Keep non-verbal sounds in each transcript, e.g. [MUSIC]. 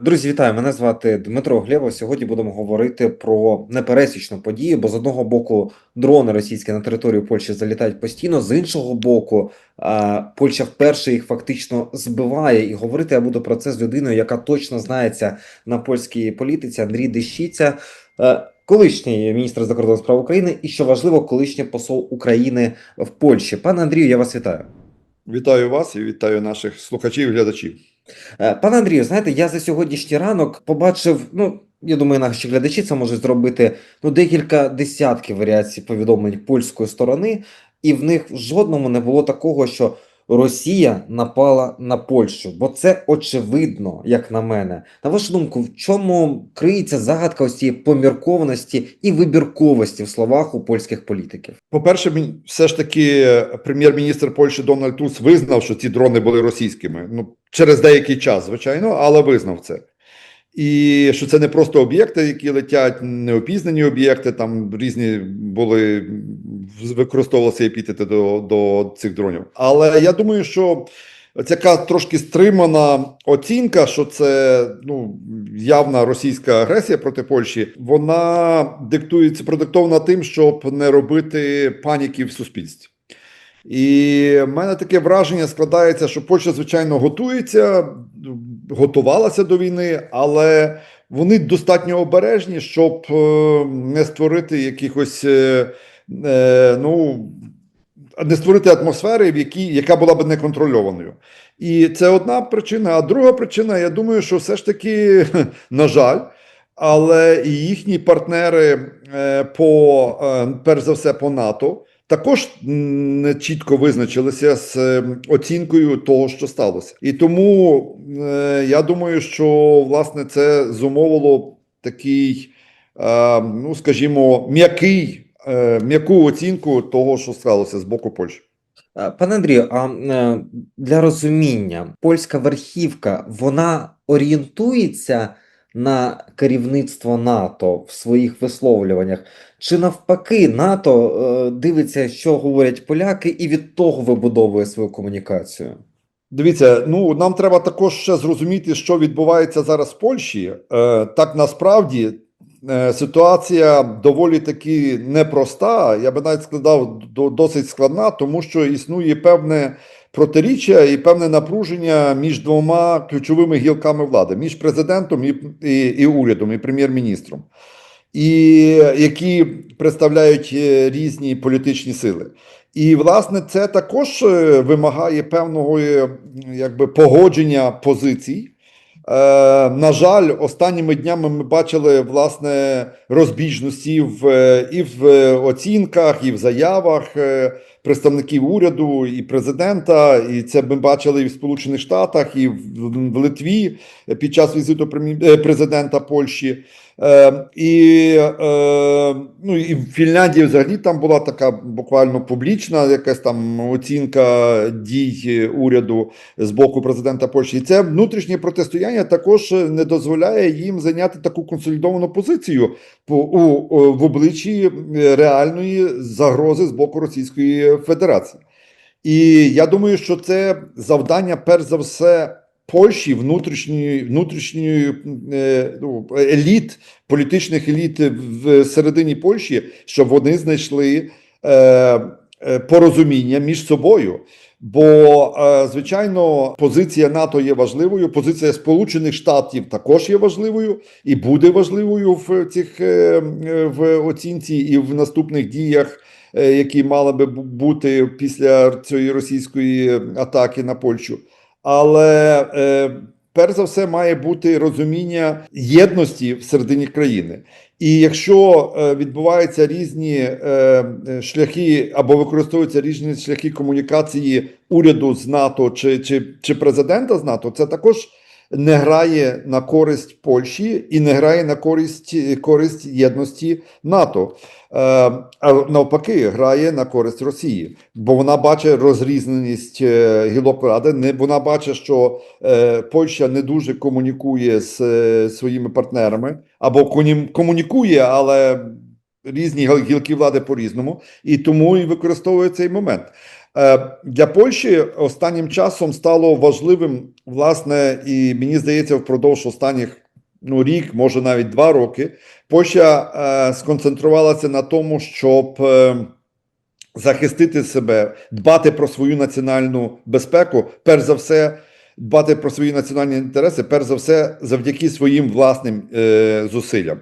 Друзі, вітаю! Мене звати Дмитро Глєвов. Сьогодні будемо говорити про непересічну подію, бо з одного боку дрони російські на територію Польщі залітають постійно, з іншого боку, Польща вперше їх фактично збиває. І говорити я буду про це з людиною, яка точно знається на польській політиці. Андрій Дещиця, е, колишній міністр закордонних справ України, і що важливо, колишній посол України в Польщі. Пане Андрію, я вас вітаю. Вітаю вас і вітаю наших слухачів і глядачів. Е, Пане Андрію, знаєте, я за сьогоднішній ранок побачив, ну, я думаю, наші глядачі це можуть зробити ну, декілька десятків варіацій повідомлень польської сторони, і в них в жодному не було такого, що Росія напала на Польщу. Бо це очевидно, як на мене. На вашу думку, в чому криється загадка ось цієї поміркованості і вибірковості в словах у польських політиків? По-перше, все ж таки е, прем'єр-міністр Польщі Дональд Туск визнав, що ці дрони були російськими. Ну, через деякий час, звичайно, але визнав це. І що це не просто об'єкти, які летять, неопізнані об'єкти, там різні були використовувалися епітети до, до цих дронів. Але я думаю, що така трошки стримана оцінка, що це ну, явна російська агресія проти Польщі, вона диктується продиктована тим, щоб не робити паніки в суспільстві. І в мене таке враження складається, що Польща, звичайно, готується, готувалася до війни, але вони достатньо обережні, щоб е, не створити якихось, е, ну, не створити атмосфери, в якій, яка була б неконтрольованою. І це одна причина. А друга причина, я думаю, що все ж таки, [LAUGHS] на жаль, але і їхні партнери е, по е, перш за все по НАТО також не чітко визначилися з е, оцінкою того, що сталося. І тому е, я думаю, що власне це зумовило такий, е, ну скажімо, м'який, е, м'яку оцінку того, що сталося з боку Польщі. Е, Пане Андрію, а е, для розуміння, польська верхівка вона орієнтується на керівництво НАТО в своїх висловлюваннях, чи навпаки, НАТО е, дивиться, що говорять поляки, і від того вибудовує свою комунікацію? Дивіться, ну нам треба також ще зрозуміти, що відбувається зараз в Польщі. Е, так насправді е, ситуація доволі таки непроста. Я би навіть сказав, досить складна, тому що існує певне протиріччя і певне напруження між двома ключовими гілками влади: між президентом і, і, і урядом, і прем'єр-міністром, і які представляють е, різні політичні сили. І власне це також е, вимагає певного е, якби погодження позицій. Е, на жаль, останніми днями ми бачили власне розбіжності в е, і в е, оцінках, і в заявах представників уряду і президента. І це ми бачили і в Сполучених Штатах, і в, Литві під час візиту президента Польщі. Е, і, е, ну, і в Фінляндії взагалі там була така буквально публічна якась там оцінка дій уряду з боку президента Польщі. І це внутрішнє протистояння також не дозволяє їм зайняти таку консолідовану позицію по, у, у, в обличчі реальної загрози з боку Російської Федерації. І я думаю, що це завдання, перш за все, Польщі, внутрішньої, внутрішньої е, ну, еліт, політичних еліт в середині Польщі, щоб вони знайшли е, е, порозуміння між собою. Бо, звичайно, позиція НАТО є важливою, позиція Сполучених Штатів також є важливою і буде важливою в цих в оцінці і в наступних діях, які мали би бути після цієї російської атаки на Польщу. Але е, перш за все має бути розуміння єдності всередині країни. І якщо е, відбуваються різні е, шляхи або використовуються різні шляхи комунікації уряду з НАТО чи, чи, чи президента з НАТО, це також не грає на користь Польщі і не грає на користь, користь єдності НАТО. Е, а навпаки, грає на користь Росії, бо вона бачить розрізненість е, гілок влади. Не вона бачить, що е, Польща не дуже комунікує з своїми партнерами або комунікує, але різні гілки влади по-різному, і тому і використовує цей момент. Для Польщі останнім часом стало важливим власне, і мені здається, впродовж останніх ну, рік, може навіть два роки, Польща е, сконцентрувалася на тому, щоб е, захистити себе, дбати про свою національну безпеку, перш за все, дбати про свої національні інтереси, перш за все, завдяки своїм власним е, зусиллям,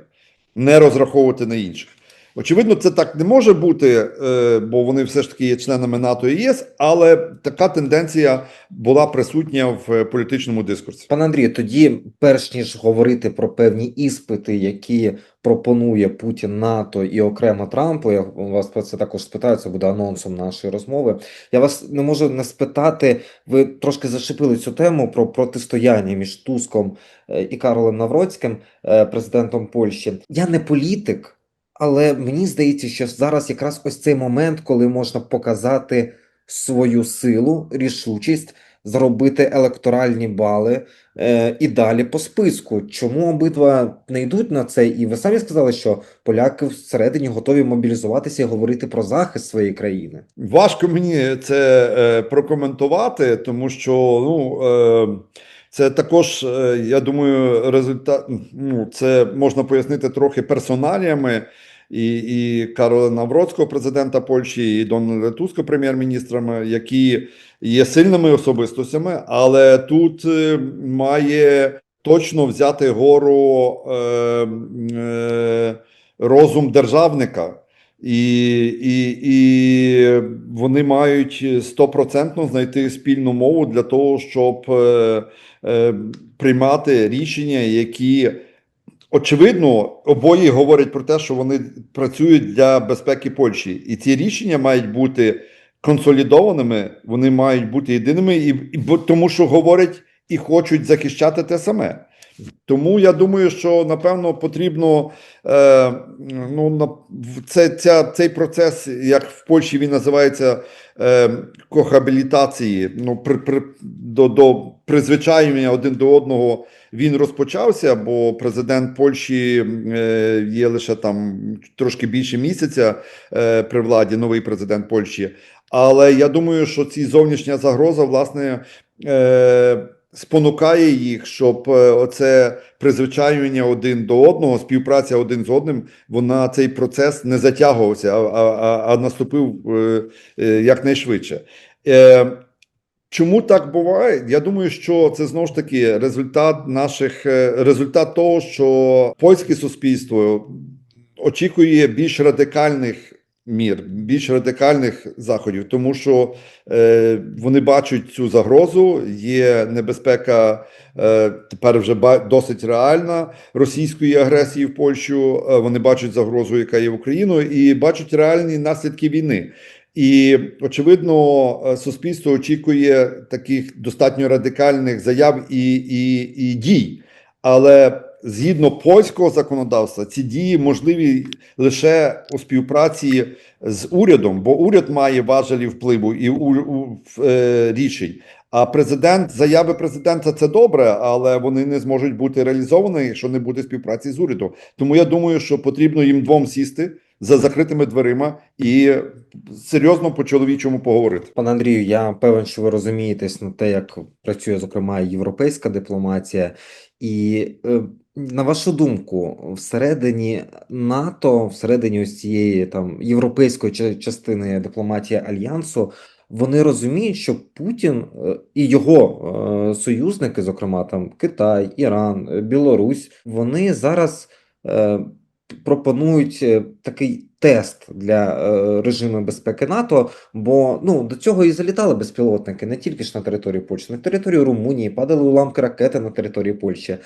не розраховувати на інших. Очевидно, це так не може бути, е, бо вони все ж таки є членами НАТО і ЄС, але така тенденція була присутня в е, політичному дискурсі. Пане Андрію, тоді, перш ніж говорити про певні іспити, які пропонує Путін НАТО і окремо Трампу, я вас про це також спитаю, це буде анонсом нашої розмови. Я вас не можу не спитати. Ви трошки зашипили цю тему про протистояння між Туском е, і Карлом Навроцьким, президентом Польщі. Я не політик. Але мені здається, що зараз якраз ось цей момент, коли можна показати свою силу, рішучість, зробити електоральні бали е, і далі по списку. Чому обидва не йдуть на це? І ви самі сказали, що поляки всередині готові мобілізуватися і говорити про захист своєї країни. Важко мені це е, прокоментувати, тому що ну, е, це також, е, я думаю, результат. Ну, це можна пояснити трохи персоналіями. І, і Карола Навроцького, президента Польщі, і Дональда Туска, прем'єр-міністрами, які є сильними особистостями, але тут е, має точно взяти гору е, е, розум державника. І, і, і вони мають стопроцентно знайти спільну мову для того, щоб е, е, приймати рішення, які очевидно обоє говорять про те, що вони працюють для безпеки Польщі, і ці рішення мають бути консолідованими, вони мають бути єдиними, і, і тому що говорять і хочуть захищати те саме. Тому я думаю, що напевно потрібно е, ну, це, ця, цей процес, як в Польщі він називається е, кохабілітації, ну, при, при, до, до призвичаювання один до одного він розпочався, бо президент Польщі е, є лише там трошки більше місяця е, при владі, новий президент Польщі. Але я думаю, що ці зовнішня загроза, власне, е, спонукає їх, щоб е, оце призвичаювання один до одного, співпраця один з одним, вона цей процес не затягувався, а, а, а- наступив е, е, якнайшвидше. Чому так буває? Я думаю, що це знову ж таки результат наших результат того, що польське суспільство очікує більш радикальних мір, більш радикальних заходів, тому що е, вони бачать цю загрозу. Є небезпека е, тепер вже досить реальна російської агресії в Польщу. Е, вони бачать загрозу, яка є в Україну, і бачать реальні наслідки війни. І очевидно, е, суспільство очікує таких достатньо радикальних заяв і, і, і дій. Але згідно польського законодавства, ці дії можливі лише у співпраці з урядом, бо уряд має важелі впливу і у, у е, рішень. А президент, заяви президента це добре, але вони не зможуть бути реалізовані, якщо не буде співпраці з урядом. Тому я думаю, що потрібно їм двом сісти за закритими дверима і серйозно по чоловічому поговорити. Пане Андрію, я певен, що ви розумієтесь на те, як працює, зокрема, європейська дипломатія. І е, на вашу думку, всередині НАТО, всередині ось цієї там європейської частини дипломатії альянсу, вони розуміють, що Путін е, і його е, союзники, зокрема там Китай, Іран, е, Білорусь, вони зараз пропонують такий тест для режиму безпеки НАТО. Бо ну до цього і залітали безпілотники не тільки ж на територію Польщі, на територію Румунії, падали уламки ракети на території Польщі.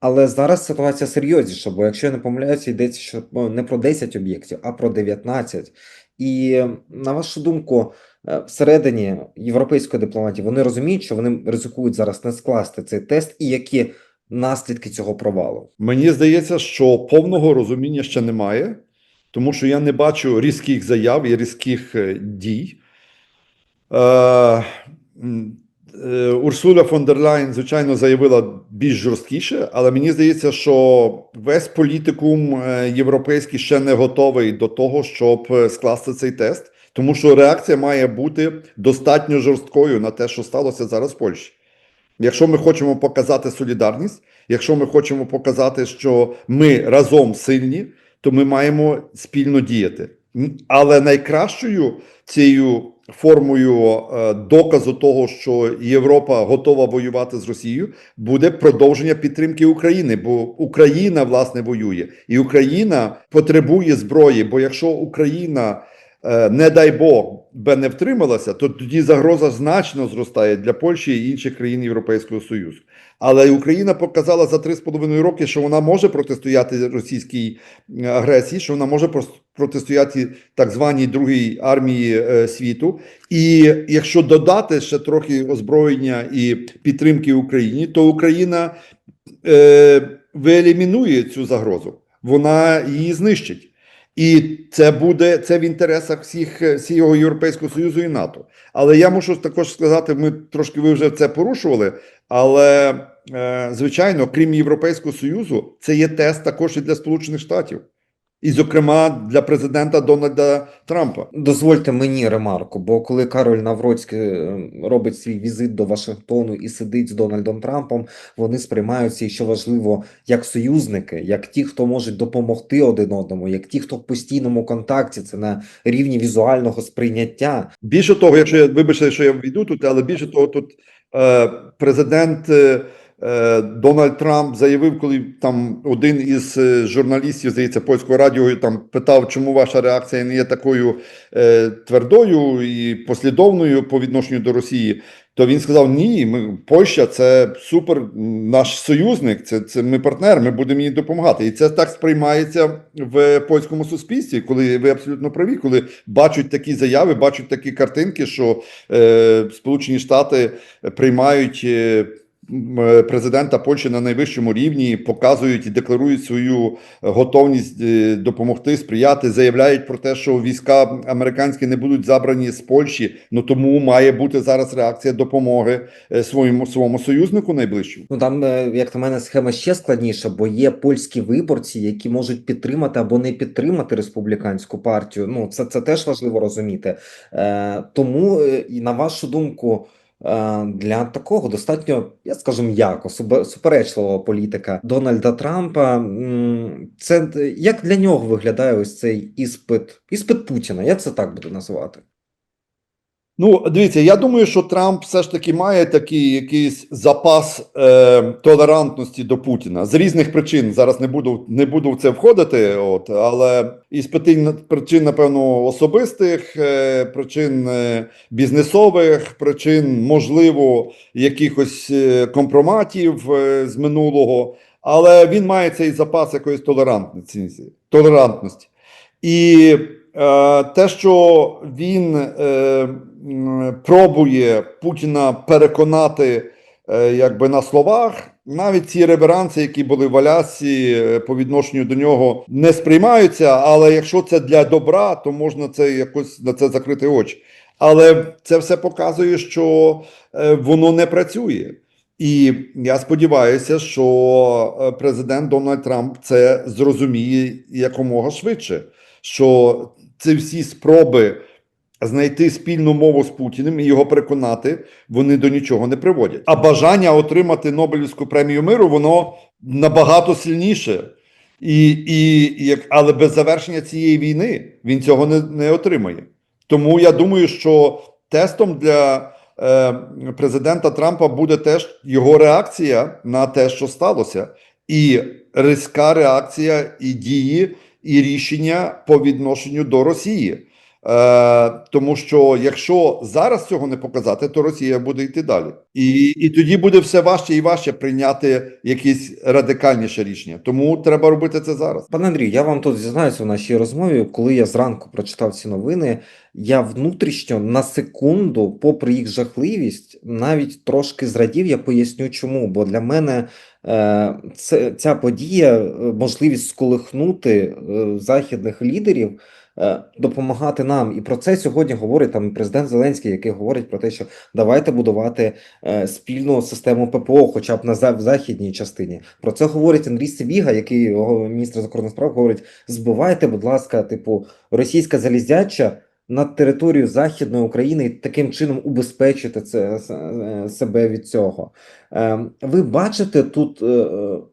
Але зараз ситуація серйозніша, бо якщо я не помиляюся, йдеться що ну, не про 10 об'єктів, а про 19. І на вашу думку, е, всередині європейської дипломатії вони розуміють, що вони ризикують зараз не скласти цей тест, і які наслідки цього провалу. Мені здається, що повного розуміння ще немає, тому що я не бачу різких заяв і різких е, дій. Е, е, Урсула фон дер Ляйн, звичайно, заявила більш жорсткіше, але мені здається, що весь політикум е, європейський ще не готовий до того, щоб е, скласти цей тест, тому що реакція має бути достатньо жорсткою на те, що сталося зараз в Польщі. Якщо ми хочемо показати солідарність, якщо ми хочемо показати, що ми разом сильні, то ми маємо спільно діяти. Але найкращою цією формою е, доказу того, що Європа готова воювати з Росією, буде продовження підтримки України, бо Україна власне воює, і Україна потребує зброї. Бо якщо Україна не дай Бог би не втрималася, то тоді загроза значно зростає для Польщі і інших країн Європейського Союзу. Але Україна показала за 3,5 роки, що вона може протистояти російській е, агресії, що вона може протистояти так званій другій армії е, світу. І якщо додати ще трохи озброєння і підтримки Україні, то Україна е, виелімінує цю загрозу, вона її знищить. І це буде це в інтересах всіх всього Європейського Союзу і НАТО. Але я мушу також сказати, ми трошки ви вже це порушували. Але е, звичайно, крім Європейського Союзу, це є тест також і для Сполучених Штатів, і, зокрема, для президента Дональда Трампа. Дозвольте мені ремарку, бо коли Кароль Навроцький е, робить свій візит до Вашингтону і сидить з Дональдом Трампом, вони сприймаються, і що важливо, як союзники, як ті, хто можуть допомогти один одному, як ті, хто в постійному контакті, це на рівні візуального сприйняття. Більше того, якщо я вибачте, що я війду тут, але більше того, тут е, президент е, Дональд Трамп заявив, коли там один із е, журналістів, здається, польського радіо там питав, чому ваша реакція не є такою е, твердою і послідовною по відношенню до Росії. То він сказав: Ні, ми Польща це супер наш союзник, це, це ми партнер, ми будемо їй допомагати. І це так сприймається в польському суспільстві, коли ви абсолютно праві, коли бачать такі заяви, бачать такі картинки, що е, Сполучені Штати приймають. Е, е, Президента Польщі на найвищому рівні показують і декларують свою готовність е, допомогти, сприяти, заявляють про те, що війська американські не будуть забрані з Польщі. Ну тому має бути зараз реакція допомоги е, своєму своєму союзнику найближчому. Ну там, е, як на мене, схема ще складніша, бо є польські виборці, які можуть підтримати або не підтримати республіканську партію. Ну, це, це теж важливо розуміти. Е, тому, е, на вашу думку, е, для такого достатньо, я скажу м'яко, суперечливого політика Дональда Трампа, це е, як для нього виглядає ось цей іспит, іспит Путіна, я це так буду називати. Ну, дивіться, я думаю, що Трамп все ж таки має такий якийсь запас е, толерантності до Путіна з різних причин. Зараз не буду не буду в це входити. От але із причин, напевно, особистих, е, причин е, бізнесових, причин, можливо, якихось е, компроматів е, з минулого. Але він має цей запас якоїсь толерантності. толерантності. І те, що він е, пробує Путіна переконати е, якби на словах, навіть ці реверанси, які були в Алясці е, по відношенню до нього, не сприймаються. Але якщо це для добра, то можна це якось на це закрити очі. Але це все показує, що е, воно не працює. І я сподіваюся, що е, президент Дональд Трамп це зрозуміє якомога швидше, що ці всі спроби знайти спільну мову з Путіним і його переконати, вони до нічого не приводять. А бажання отримати Нобелівську премію миру, воно набагато сильніше. І, і як, але без завершення цієї війни він цього не, не отримає. Тому я думаю, що тестом для е, президента Трампа буде теж його реакція на те, що сталося, і різка реакція, і дії, і рішення по відношенню до Росії. Е, тому що якщо зараз цього не показати, то Росія буде йти далі, і, і тоді буде все важче і важче прийняти якісь радикальніше рішення. Тому треба робити це зараз. Пане Андрію, я вам тут зізнаюся в нашій розмові, коли я зранку прочитав ці новини, я внутрішньо на секунду, попри їх жахливість, навіть трошки зрадів. Я поясню чому. Бо для мене е, це, ця подія, е, можливість сколихнути е, західних лідерів. Е, Допомагати нам, і про це сьогодні говорить там президент Зеленський, який говорить про те, що давайте будувати е, спільну систему ППО, хоча б на західній частині. Про це говорить Андрій Сибіга, який його міністр закордонних справ говорить: збивайте, будь ласка, типу, російська залізяча над територією Західної України і таким чином убезпечити це е, себе від цього. Е, Ви бачите тут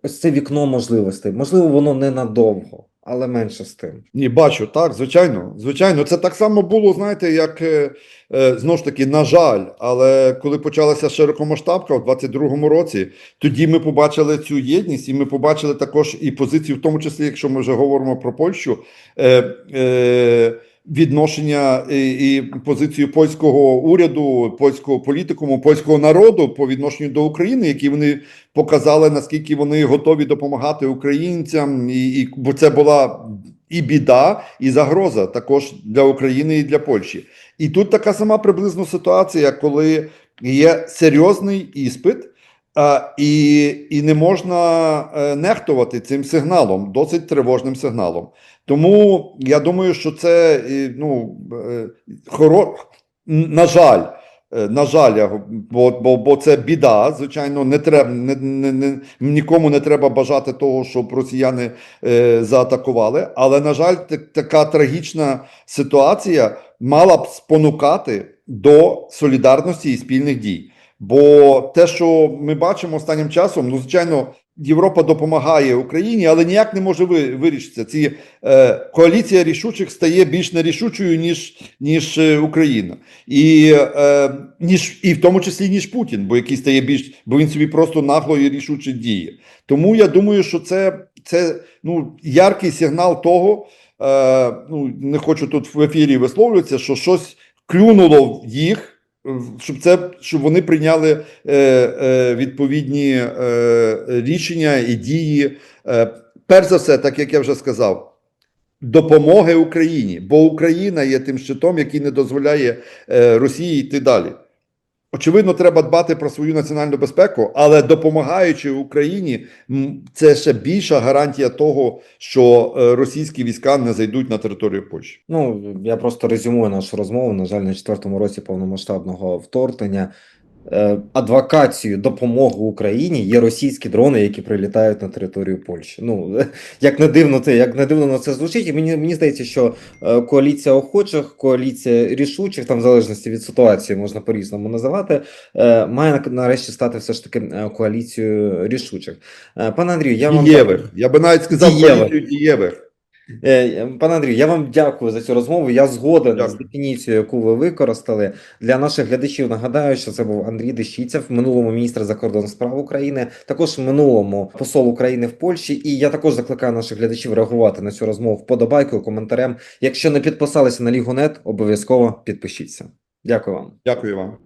ось це вікно можливостей. Можливо, воно ненадовго, але менше з тим. Ні, бачу, так, звичайно. Звичайно, це так само було, знаєте, як е, е, знову ж таки, на жаль, але коли почалася широкомасштабка в 22-му році, тоді ми побачили цю єдність, і ми побачили також і позицію, в тому числі, якщо ми вже говоримо про Польщу, е, е, відношення і, і позицію польського уряду, польського політикуму, польського народу по відношенню до України, які вони показали, наскільки вони готові допомагати українцям, і, і бо це була і біда, і загроза також для України і для Польщі. І тут така сама приблизно ситуація, коли є серйозний іспит. А, і, і не можна е, нехтувати цим сигналом, досить тривожним сигналом. Тому я думаю, що це ну, е, хоро... на жаль, е, на жаль, бо, бо, бо це біда. Звичайно, не треба не, не, не, нікому не треба бажати того, щоб росіяни е, заатакували. Але на жаль, так- така трагічна ситуація мала б спонукати до солідарності і спільних дій. Бо те, що ми бачимо останнім часом, ну звичайно, Європа допомагає Україні, але ніяк не може ви- вирішитися. Ці е, коаліція рішучих стає більш нерішучою ніж, ніж е, Україна, і е, ніж і в тому числі ніж Путін, бо який стає більш, бо він собі просто нагло і рішуче діє. Тому я думаю, що це, це ну яркий сигнал того. Е, ну не хочу тут в ефірі висловлюватися, що щось клюнуло в їх щоб це щоб вони прийняли е, е, відповідні е, рішення і дії. Перш за все, так як я вже сказав, допомоги Україні, бо Україна є тим щитом, який не дозволяє Росії йти далі. Очевидно, треба дбати про свою національну безпеку, але допомагаючи Україні, це ще більша гарантія того, що е, російські війська не зайдуть на територію Польщі. Ну, я просто резюмую нашу розмову. На жаль, на четвертому році повномасштабного вторгнення е, адвокацією допомоги Україні є російські дрони, які прилітають на територію Польщі. Ну, [LAUGHS] як не дивно це, як не дивно на це звучить, і мені, мені здається, що е, коаліція охочих, коаліція рішучих, там в залежності від ситуації можна по-різному називати, е, має нарешті стати все ж таки коаліцією рішучих. Пане Андрію, я вам Дієвих. Я би навіть сказав Дієвих. коаліцію дієвих. Е, Пане Андрію, я вам дякую за цю розмову. Я згоден Дякую. з дефініцією, яку ви використали. Для наших глядачів нагадаю, що це був Андрій Дещиця, в минулому міністр закордонних справ України, також в минулому посол України в Польщі. І я також закликаю наших глядачів реагувати на цю розмову вподобайкою, коментарем. Якщо не підписалися на Лігунет, обов'язково підпишіться. Дякую вам. Дякую вам.